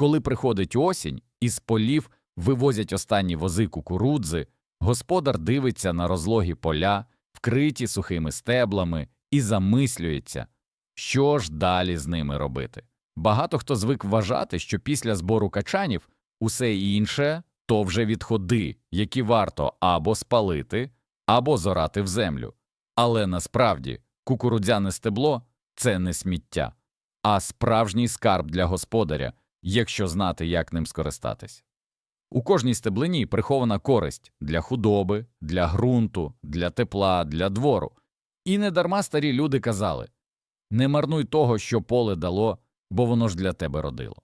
Коли приходить осінь, із полів вивозять останні вози кукурудзи, господар дивиться на розлогі поля, вкриті сухими стеблами, і замислюється, що ж далі з ними робити. Багато хто звик вважати, що після збору качанів усе інше то вже відходи, які варто або спалити, або зорати в землю. Але насправді кукурудзяне стебло це не сміття, а справжній скарб для господаря, якщо знати, як ним скористатись. У кожній стеблині прихована користь для худоби, для ґрунту, для тепла, для двору. І недарма старі люди казали не марнуй того, що поле дало, бо воно ж для тебе родило.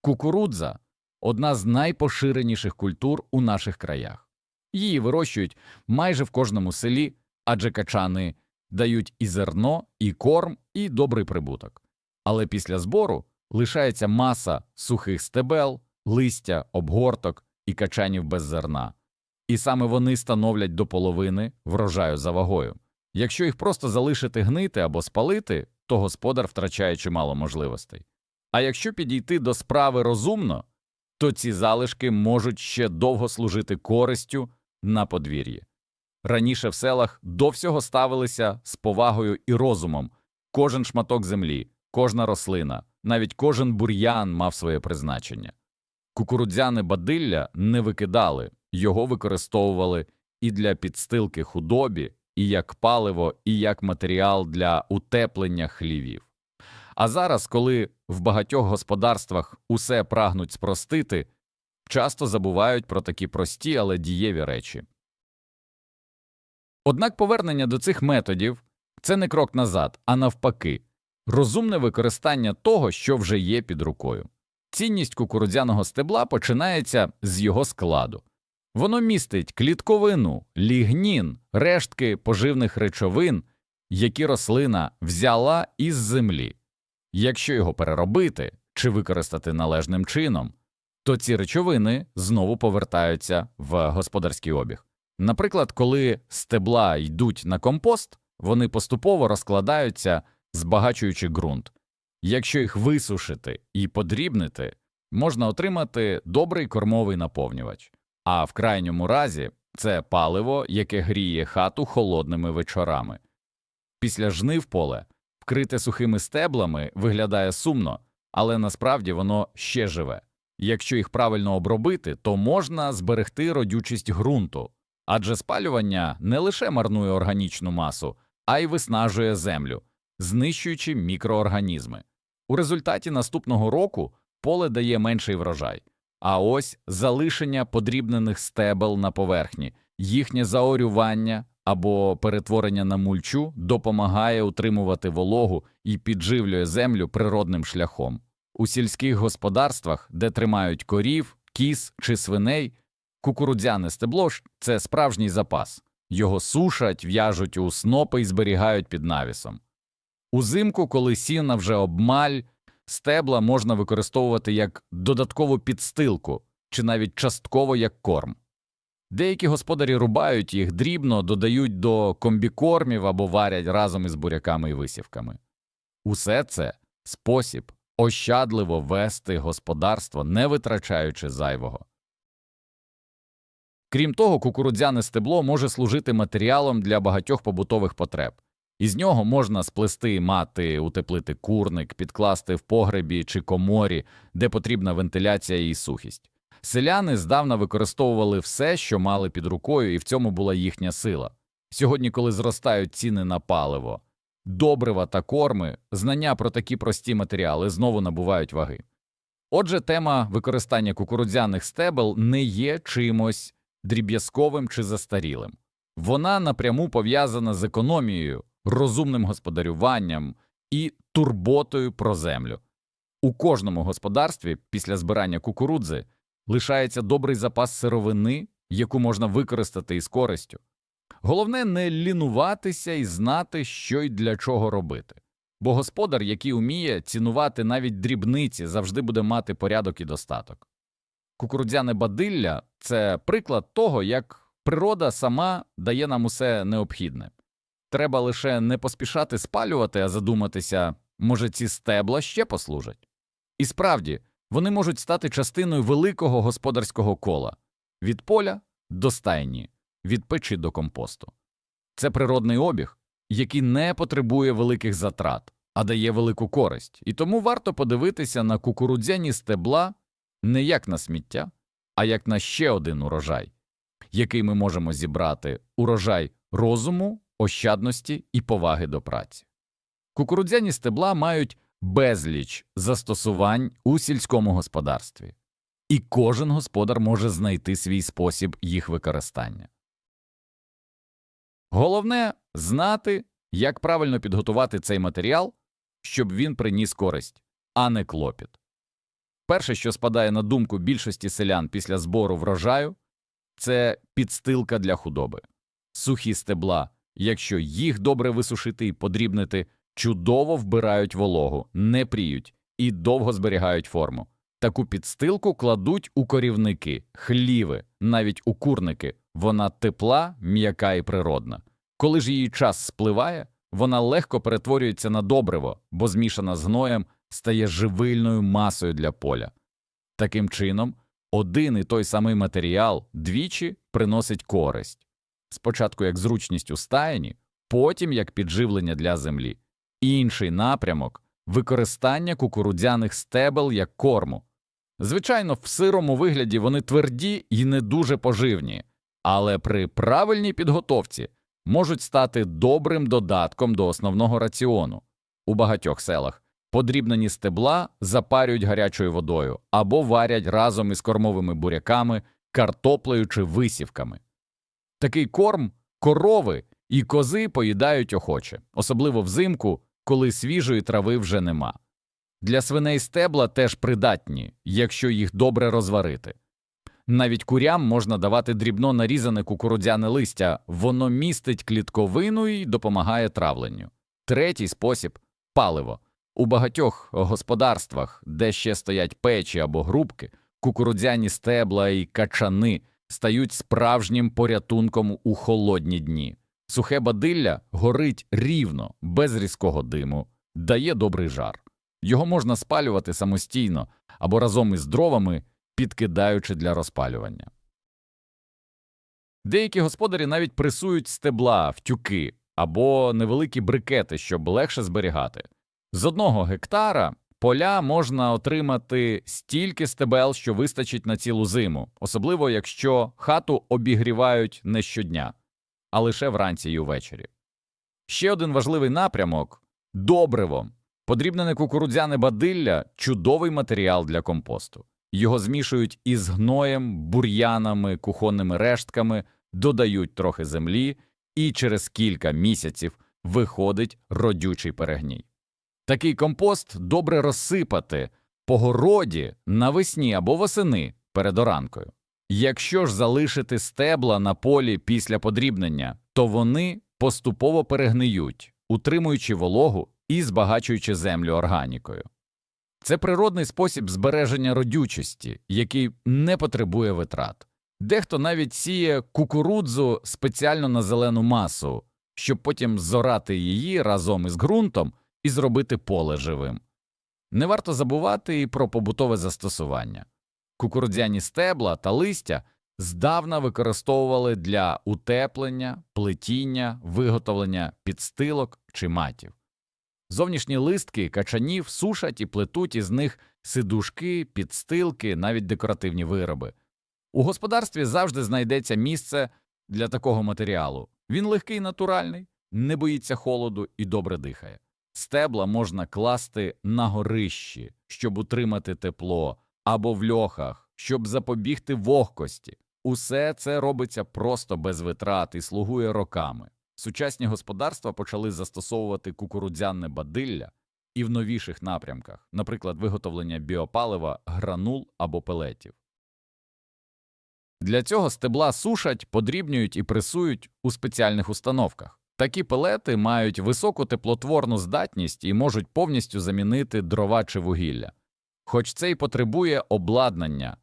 Кукурудза одна з найпоширеніших культур у наших краях. Її вирощують майже в кожному селі, адже качани дають і зерно, і корм, і добрий прибуток. Але після збору лишається маса сухих стебел, листя, обгорток і качанів без зерна. І саме вони становлять до половини врожаю за вагою. Якщо їх просто залишити гнити або спалити, то господар втрачає чимало можливостей. А якщо підійти до справи розумно, то ці залишки можуть ще довго служити користю на подвір'ї. Раніше в селах до всього ставилися з повагою і розумом кожен шматок землі, кожна рослина, навіть кожен бур'ян мав своє призначення. Кукурудзяне бадилля не викидали, його використовували і для підстилки худобі, і як паливо, і як матеріал для утеплення хлівів. А зараз, коли в багатьох господарствах усе прагнуть спростити, часто забувають про такі прості, але дієві речі. Однак повернення до цих методів це не крок назад, а навпаки, розумне використання того, що вже є під рукою. Цінність кукурудзяного стебла починається з його складу. Воно містить клітковину, лігнін, рештки поживних речовин, які рослина взяла із землі. Якщо його переробити чи використати належним чином, то ці речовини знову повертаються в господарський обіг. Наприклад, коли стебла йдуть на компост, вони поступово розкладаються, збагачуючи ґрунт. Якщо їх висушити і подрібнити, можна отримати добрий кормовий наповнювач, а в крайньому разі це паливо, яке гріє хату холодними вечорами. Після жнив поле, вкрите сухими стеблами, виглядає сумно, але насправді воно ще живе. Якщо їх правильно обробити, то можна зберегти родючість ґрунту, адже спалювання не лише марнує органічну масу, а й виснажує землю, знищуючи мікроорганізми. У результаті наступного року поле дає менший врожай, а ось залишення подрібнених стебел на поверхні, їхнє заорювання або перетворення на мульчу допомагає утримувати вологу і підживлює землю природним шляхом. У сільських господарствах, де тримають корів, кіз чи свиней, кукурудзяне стебло – це справжній запас. Його сушать, в'яжуть у снопи і зберігають під навісом. Узимку, коли сіна вже обмаль, стебла можна використовувати як додаткову підстилку чи навіть частково як корм. Деякі господарі рубають їх дрібно, додають до комбікормів або варять разом із буряками і висівками. Усе це спосіб ощадливо вести господарство, не витрачаючи зайвого. Крім того, кукурудзяне стебло може служити матеріалом для багатьох побутових потреб. Із нього можна сплести мати, утеплити курник, підкласти в погребі чи коморі, де потрібна вентиляція і сухість. Селяни здавна використовували все, що мали під рукою, і в цьому була їхня сила. Сьогодні, коли зростають ціни на паливо, добрива та корми, знання про такі прості матеріали знову набувають ваги. Отже, тема використання кукурудзяних стебел не є чимось дріб'язковим чи застарілим. Вона напряму пов'язана з економією, розумним господарюванням і турботою про землю. У кожному господарстві після збирання кукурудзи лишається добрий запас сировини, яку можна використати із користю. Головне не лінуватися і знати, що й для чого робити. Бо господар, який уміє цінувати навіть дрібниці, завжди буде мати порядок і достаток. Кукурудзяне бадилля це приклад того, як природа сама дає нам усе необхідне. Треба лише не поспішати спалювати, а задуматися, може, ці стебла ще послужать. І справді, Вони можуть стати частиною великого господарського кола від поля до стайні, від печі до компосту. Це природний обіг, який не потребує великих затрат, а дає велику користь, і тому варто подивитися на кукурудзяні стебла не як на сміття, а як на ще один урожай, який ми можемо зібрати урожай розуму, ощадності і поваги до праці. Кукурудзяні стебла мають безліч застосувань у сільському господарстві, і кожен господар може знайти свій спосіб їх використання. Головне знати, як правильно підготувати цей матеріал, щоб він приніс користь, а не клопіт. Перше, що спадає на думку більшості селян після збору врожаю, це підстилка для худоби. Сухі стебла, якщо їх добре висушити і подрібнити, чудово вбирають вологу, не пріють і довго зберігають форму. Таку підстилку кладуть у корівники, хліви, навіть у курники. Вона тепла, м'яка і природна. Коли ж її час спливає, вона легко перетворюється на добриво, бо змішана з гноєм стає живильною масою для поля. Таким чином, один і той самий матеріал двічі приносить користь спочатку як зручність у стаєні, потім як підживлення для землі. Інший напрямок використання кукурудзяних стебел як корму. Звичайно, в сирому вигляді вони тверді і не дуже поживні, але при правильній підготовці можуть стати добрим додатком до основного раціону. У багатьох селах подрібнені стебла запарюють гарячою водою або варять разом із кормовими буряками, картоплею чи висівками. Такий корм корови і кози поїдають охоче, особливо взимку, коли свіжої трави вже нема. Для свиней стебла теж придатні, якщо їх добре розварити. Навіть курям можна давати дрібно нарізане кукурудзяне листя, воно містить клітковину і допомагає травленню. Третій спосіб паливо. У багатьох господарствах, де ще стоять печі або грубки, кукурудзяні стебла і качани стають справжнім порятунком у холодні дні. Сухе бадилля горить рівно, без різкого диму, дає добрий жар. Його можна спалювати самостійно або разом із дровами, підкидаючи для розпалювання. Деякі господарі навіть пресують стебла в тюки або невеликі брикети, щоб легше зберігати. З одного гектара поля можна отримати стільки стебел, що вистачить на цілу зиму, особливо якщо хату обігрівають не щодня, а лише вранці й увечері. Ще один важливий напрямок добриво. Подрібнене кукурудзяне бадилля чудовий матеріал для компосту. Його змішують із гноєм, бур'янами, кухонними рештками, додають трохи землі, і через кілька місяців виходить родючий перегній. Такий компост добре розсипати по городі навесні або восени перед оранкою. Якщо ж залишити стебла на полі після подрібнення, то вони поступово перегниють, утримуючи вологу і збагачуючи землю органікою. Це природний спосіб збереження родючості, який не потребує витрат. Дехто навіть сіє кукурудзу спеціально на зелену масу, щоб потім зорати її разом із ґрунтом і зробити поле живим. Не варто забувати і про побутове застосування. Кукурудзяні стебла та листя здавна використовували для утеплення, плетіння, виготовлення підстилок чи матів. Зовнішні листки качанів сушать і плетуть із них сидушки, підстилки, навіть декоративні вироби. У господарстві завжди знайдеться місце для такого матеріалу. Він легкий натуральний, не боїться холоду і добре дихає. Стебла можна класти на горищі, щоб утримати тепло, або в льохах, щоб запобігти вогкості. Усе це робиться просто без витрат і слугує роками. Сучасні господарства почали застосовувати кукурудзяне бадилля і в новіших напрямках, наприклад, виготовлення біопалива, гранул або пелетів. Для цього стебла сушать, подрібнюють і пресують у спеціальних установках. Такі пелети мають високу теплотворну здатність і можуть повністю замінити дрова чи вугілля. Хоч це й потребує обладнання,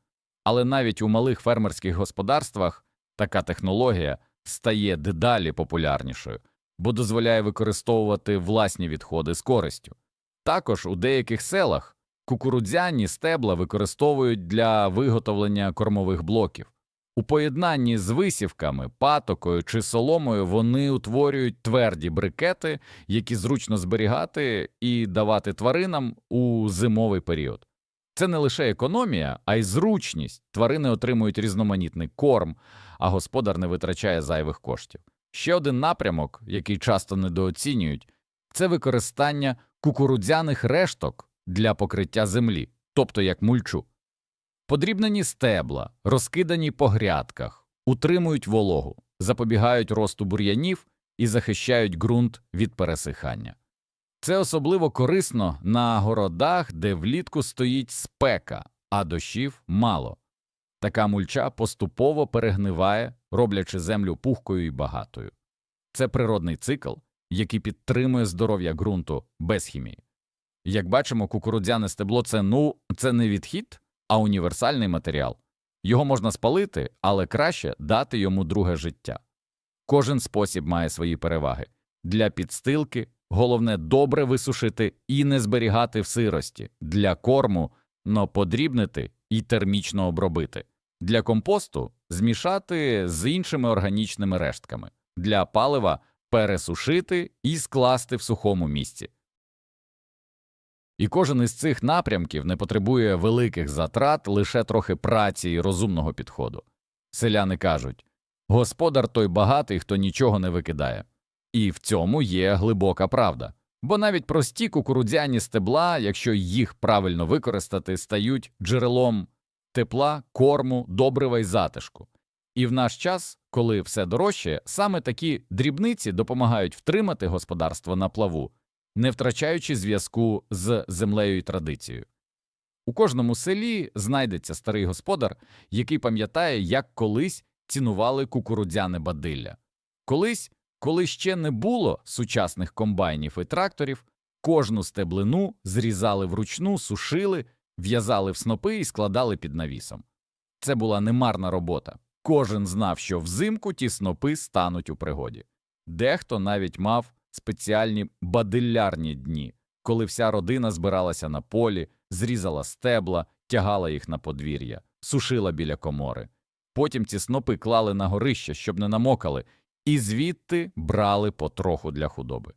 але навіть у малих фермерських господарствах така технологія стає дедалі популярнішою, бо дозволяє використовувати власні відходи з користю. Також у деяких селах Кукурудзяні стебла використовують для виготовлення кормових блоків. У поєднанні з висівками, патокою чи соломою вони утворюють тверді брикети, які зручно зберігати і давати тваринам у зимовий період. Це не лише економія, а й зручність. Тварини отримують різноманітний корм, а господар не витрачає зайвих коштів. Ще один напрямок, який часто недооцінюють, це використання кукурудзяних решток для покриття землі, тобто як мульчу. Подрібнені стебла, розкидані по грядках, утримують вологу, запобігають росту бур'янів і захищають ґрунт від пересихання. Це особливо корисно на городах, де влітку стоїть спека, а дощів мало. Така мульча поступово перегниває, роблячи землю пухкою і багатою. Це природний цикл, який підтримує здоров'я ґрунту без хімії. Як бачимо, кукурудзяне стебло це ну це не відхід, а універсальний матеріал. Його можна спалити, але краще дати йому друге життя. Кожен спосіб має свої переваги. Для підстилки головне добре висушити і не зберігати в сирості, для корму но подрібнити і термічно обробити, для компосту змішати з іншими органічними рештками, для палива пересушити і скласти в сухому місці. І кожен із цих напрямків не потребує великих затрат, лише трохи праці і розумного підходу. Селяни кажуть господар той багатий, хто нічого не викидає. І в цьому є глибока правда. Бо навіть прості кукурудзяні стебла, якщо їх правильно використати, стають джерелом тепла, корму, добрива й затишку. І в наш час, коли все дорожче, саме такі дрібниці допомагають втримати господарство на плаву, не втрачаючи зв'язку з землею і традицією. У кожному селі знайдеться старий господар, який пам'ятає, як колись цінували кукурудзяне бадилля. Колись, коли ще не було сучасних комбайнів і тракторів, кожну стеблину зрізали вручну, сушили, в'язали в снопи і складали під навісом. Це була немарна робота. Кожен знав, що взимку ті снопи стануть у пригоді. Дехто навіть мав спеціальні бадиллярні дні, коли вся родина збиралася на полі, зрізала стебла, тягала їх на подвір'я, сушила біля комори. Потім ці снопи клали на горище, щоб не намокали, і звідти брали потроху для худоби.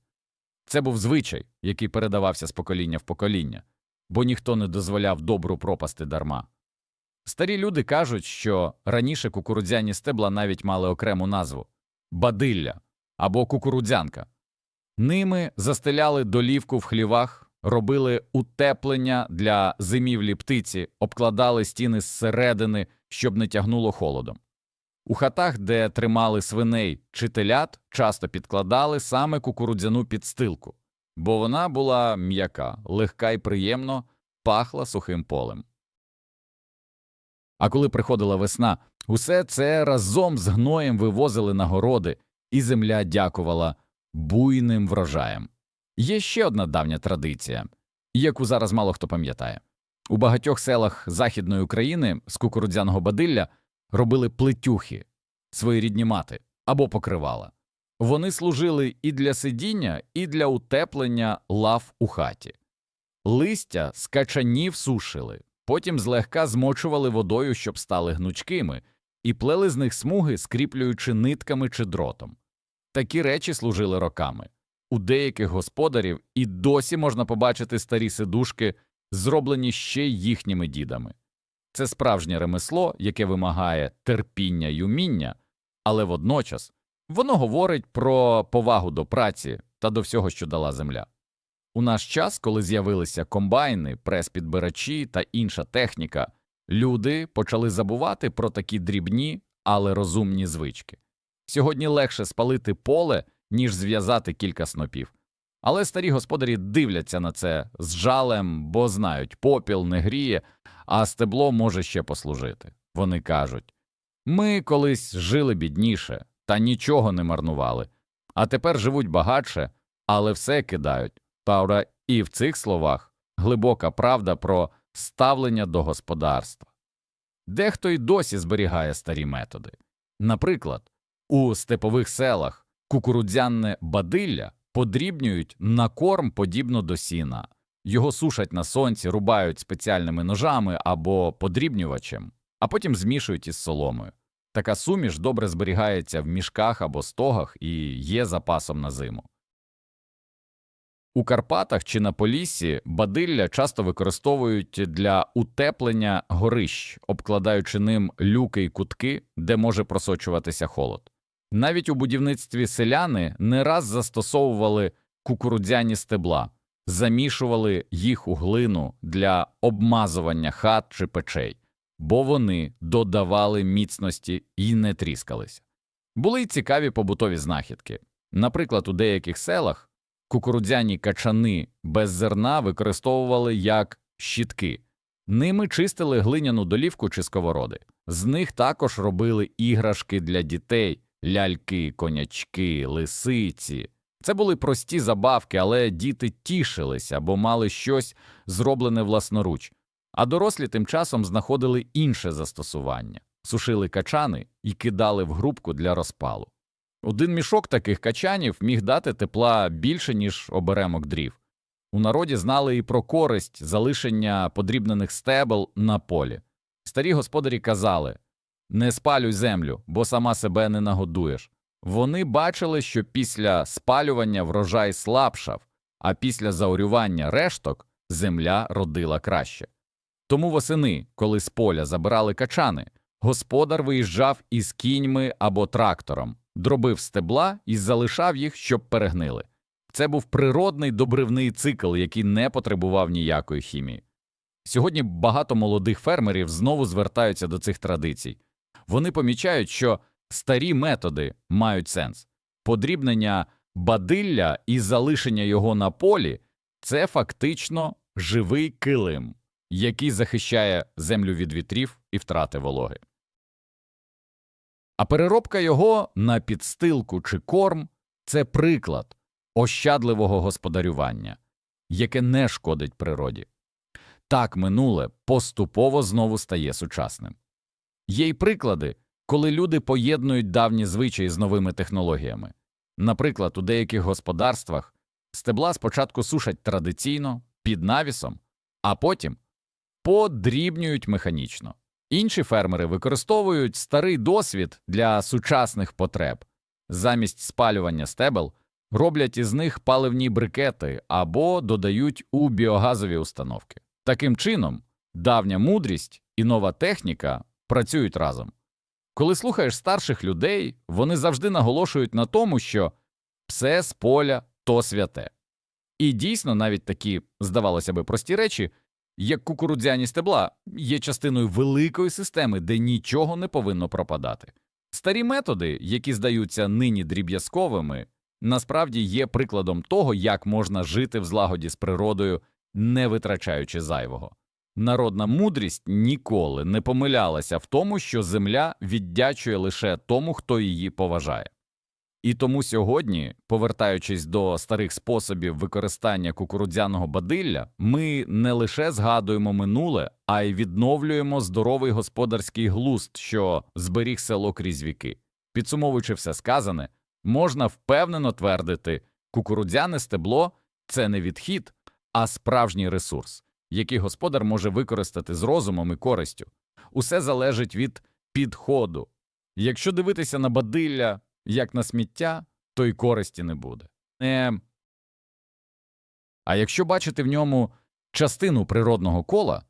Це був звичай, який передавався з покоління в покоління, бо ніхто не дозволяв добру пропасти дарма. Старі люди кажуть, що раніше кукурудзяні стебла навіть мали окрему назву бадилля або кукурудзянка. Ними застеляли долівку в хлівах, робили утеплення для зимівлі птиці, обкладали стіни зсередини, щоб не тягнуло холодом. У хатах, де тримали свиней чи телят, часто підкладали саме кукурудзяну підстилку, бо вона була м'яка, легка і приємно пахла сухим полем. А коли приходила весна, усе це разом з гноєм вивозили на городи, і земля дякувала буйним врожаєм. Є ще одна давня традиція, яку зараз мало хто пам'ятає. У багатьох селах Західної України з кукурудзяного бадилля робили плетюхи, своєрідні мати або покривала. Вони служили і для сидіння, і для утеплення лав у хаті. Листя з качанів сушили, потім злегка змочували водою, щоб стали гнучкими, і плели з них смуги, скріплюючи нитками чи дротом. Такі речі служили роками. У деяких господарів і досі можна побачити старі сидушки, зроблені ще їхніми дідами. Це справжнє ремесло, яке вимагає терпіння й уміння, але водночас воно говорить про повагу до праці та до всього, що дала земля. У наш час, коли з'явилися комбайни, прес-підбирачі та інша техніка, люди почали забувати про такі дрібні, але розумні звички. Сьогодні легше спалити поле, ніж зв'язати кілька снопів. Але старі господарі дивляться на це з жалем, бо знають, попіл не гріє, а стебло може ще послужити. Вони кажуть ми колись жили бідніше та нічого не марнували, а тепер живуть багатше, але все кидають. Правда, і в цих словах глибока правда про ставлення до господарства. Дехто й досі зберігає старі методи. Наприклад, у степових селах кукурудзяне бадилля подрібнюють на корм подібно до сіна, Його сушать на сонці, рубають спеціальними ножами або подрібнювачем, а потім змішують із соломою. Така суміш добре зберігається в мішках або стогах і є запасом на зиму. У Карпатах чи на Поліссі бадилля часто використовують для утеплення горищ, обкладаючи ним люки й кутки, де може просочуватися холод. Навіть у будівництві селяни не раз застосовували кукурудзяні стебла, замішували їх у глину для обмазування хат чи печей, бо вони додавали міцності і не тріскалися. Були й цікаві побутові знахідки. Наприклад, у деяких селах кукурудзяні качани без зерна використовували як щітки. Ними чистили глиняну долівку чи сковороди. З них також робили іграшки для дітей, ляльки, конячки, лисиці. Це були прості забавки, але діти тішилися, бо мали щось зроблене власноруч. А дорослі тим часом знаходили інше застосування сушили качани і кидали в грубку для розпалу. Один мішок таких качанів міг дати тепла більше, ніж оберемок дрів. У народі знали і про користь залишення подрібнених стебел на полі. Старі господарі казали не спалюй землю, бо сама себе не нагодуєш. Вони бачили, що після спалювання врожай слабшав, а після заорювання решток земля родила краще. Тому восени, коли з поля забирали качани, господар виїжджав із кіньми або трактором, дробив стебла і залишав їх, щоб перегнили. Це був природний добривний цикл, який не потребував ніякої хімії. Сьогодні багато молодих фермерів знову звертаються до цих традицій. Вони помічають, що старі методи мають сенс. Подрібнення бадилля і залишення його на полі це фактично живий килим, який захищає землю від вітрів і втрати вологи. А переробка його на підстилку чи корм це приклад ощадливого господарювання, яке не шкодить природі. Так минуле поступово знову стає сучасним. Є й приклади, коли люди поєднують давні звичаї з новими технологіями. Наприклад, у деяких господарствах стебла спочатку сушать традиційно під навісом, а потім подрібнюють механічно. Інші фермери використовують старий досвід для сучасних потреб. Замість спалювання стебел роблять із них паливні брикети або додають у біогазові установки. Таким чином, давня мудрість і нова техніка працюють разом. Коли слухаєш старших людей, вони завжди наголошують на тому, що все з поля то святе. І дійсно, навіть такі, здавалося би, прості речі, як кукурудзяні стебла, є частиною великої системи, де нічого не повинно пропадати. Старі методи, які здаються нині дріб'язковими, насправді є прикладом того, як можна жити в злагоді з природою, не витрачаючи зайвого. Народна мудрість ніколи не помилялася в тому, що земля віддячує лише тому, хто її поважає. І тому сьогодні, повертаючись до старих способів використання кукурудзяного бадилля, ми не лише згадуємо минуле, а й відновлюємо здоровий господарський глузд, що зберіг село крізь віки. Підсумовуючи все сказане, можна впевнено твердити, кукурудзяне стебло це не відхід, а справжній ресурс, який господар може використати з розумом і користю. Усе залежить від підходу. Якщо дивитися на бадилля як на сміття, то й користі не буде. Е... А якщо бачити в ньому частину природного кола,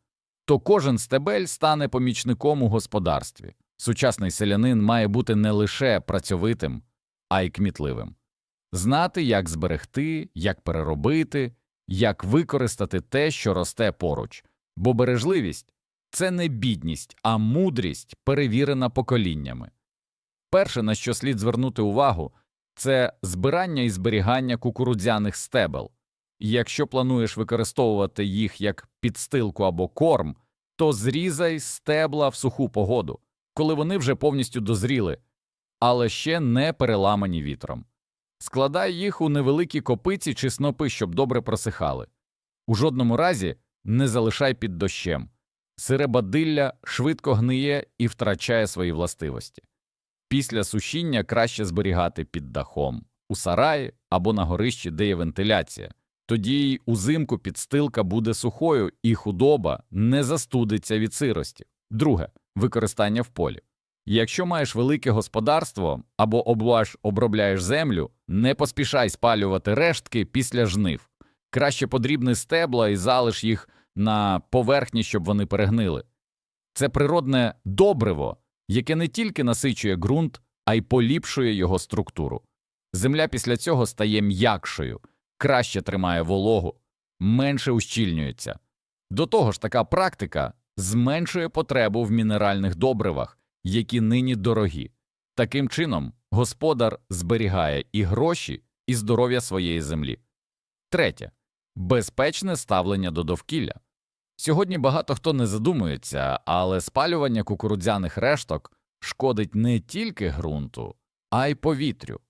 то кожен стебель стане помічником у господарстві. Сучасний селянин має бути не лише працьовитим, а й кмітливим, знати, як зберегти, як переробити, як використати те, що росте поруч, бо бережливість це не бідність, а мудрість, перевірена поколіннями. Перше, на що слід звернути увагу, це збирання і зберігання кукурудзяних стебел. Якщо плануєш використовувати їх як підстилку або корм, то зрізай стебла в суху погоду, коли вони вже повністю дозріли, але ще не переламані вітром. Складай їх у невеликі копиці чи снопи, щоб добре просихали. У жодному разі не залишай під дощем. Сире бадилля швидко гниє і втрачає свої властивості. Після сушіння краще зберігати під дахом, у сараї або на горищі, де є вентиляція. Тоді й узимку підстилка буде сухою, і худоба не застудиться від сирості. Друге використання в полі. Якщо маєш велике господарство або облаж обробляєш землю, не поспішай спалювати рештки після жнив. Краще подрібни стебла і залиш їх на поверхні, щоб вони перегнили. Це природне добриво, яке не тільки насичує ґрунт, а й поліпшує його структуру. Земля після цього стає м'якшою, краще тримає вологу, менше ущільнюється. До того ж, така практика зменшує потребу в мінеральних добривах, які нині дорогі. Таким чином, господар зберігає і гроші, і здоров'я своєї землі. Третє безпечне ставлення до довкілля. Сьогодні багато хто не задумується, але спалювання кукурудзяних решток шкодить не тільки ґрунту, а й повітрю.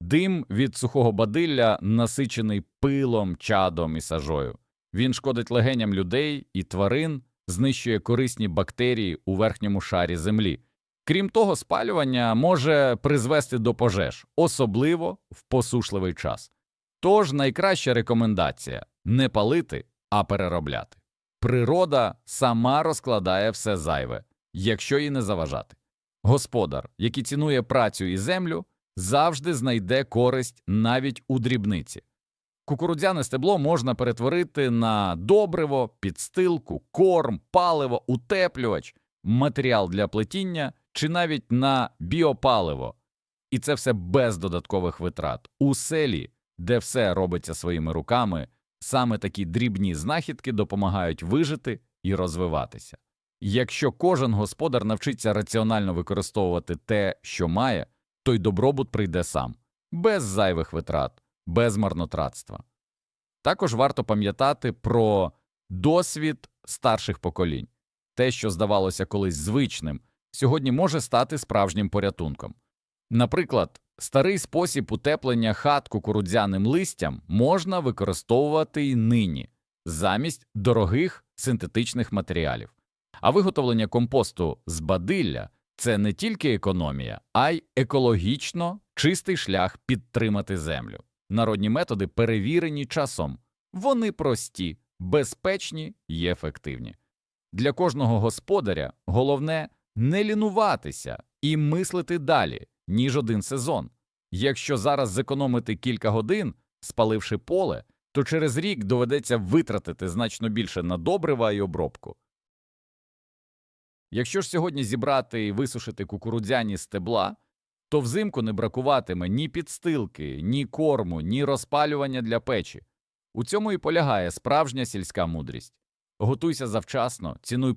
Дим від сухого бадилля насичений пилом, чадом і сажою. Він шкодить легеням людей і тварин, знищує корисні бактерії у верхньому шарі землі. Крім того, спалювання може призвести до пожеж, особливо в посушливий час. Тож найкраща рекомендація не палити, а переробляти. Природа сама розкладає все зайве, якщо їй не заважати. Господар, який цінує працю і землю, завжди знайде користь навіть у дрібниці. Кукурудзяне стебло можна перетворити на добриво, підстилку, корм, паливо, утеплювач, матеріал для плетіння чи навіть на біопаливо. І це все без додаткових витрат. У селі, де все робиться своїми руками, саме такі дрібні знахідки допомагають вижити і розвиватися. Якщо кожен господар навчиться раціонально використовувати те, що має, то й добробут прийде сам, без зайвих витрат, без марнотратства. Також варто пам'ятати про досвід старших поколінь. Те, що здавалося колись звичним, сьогодні може стати справжнім порятунком. Наприклад, старий спосіб утеплення хат кукурудзяним листям можна використовувати й нині замість дорогих синтетичних матеріалів. А виготовлення компосту з бадилля це не тільки економія, а й екологічно чистий шлях підтримати землю. Народні методи перевірені часом, вони прості, безпечні і ефективні. Для кожного господаря головне не лінуватися і мислити далі, ніж один сезон. Якщо зараз зекономити кілька годин, спаливши поле, то через рік доведеться витратити значно більше на добрива і обробку. Якщо ж сьогодні зібрати і висушити кукурудзяні стебла, то взимку не бракуватиме ні підстилки, ні корму, ні розпалювання для печі. У цьому і полягає справжня сільська мудрість. Готуйся завчасно, цінуй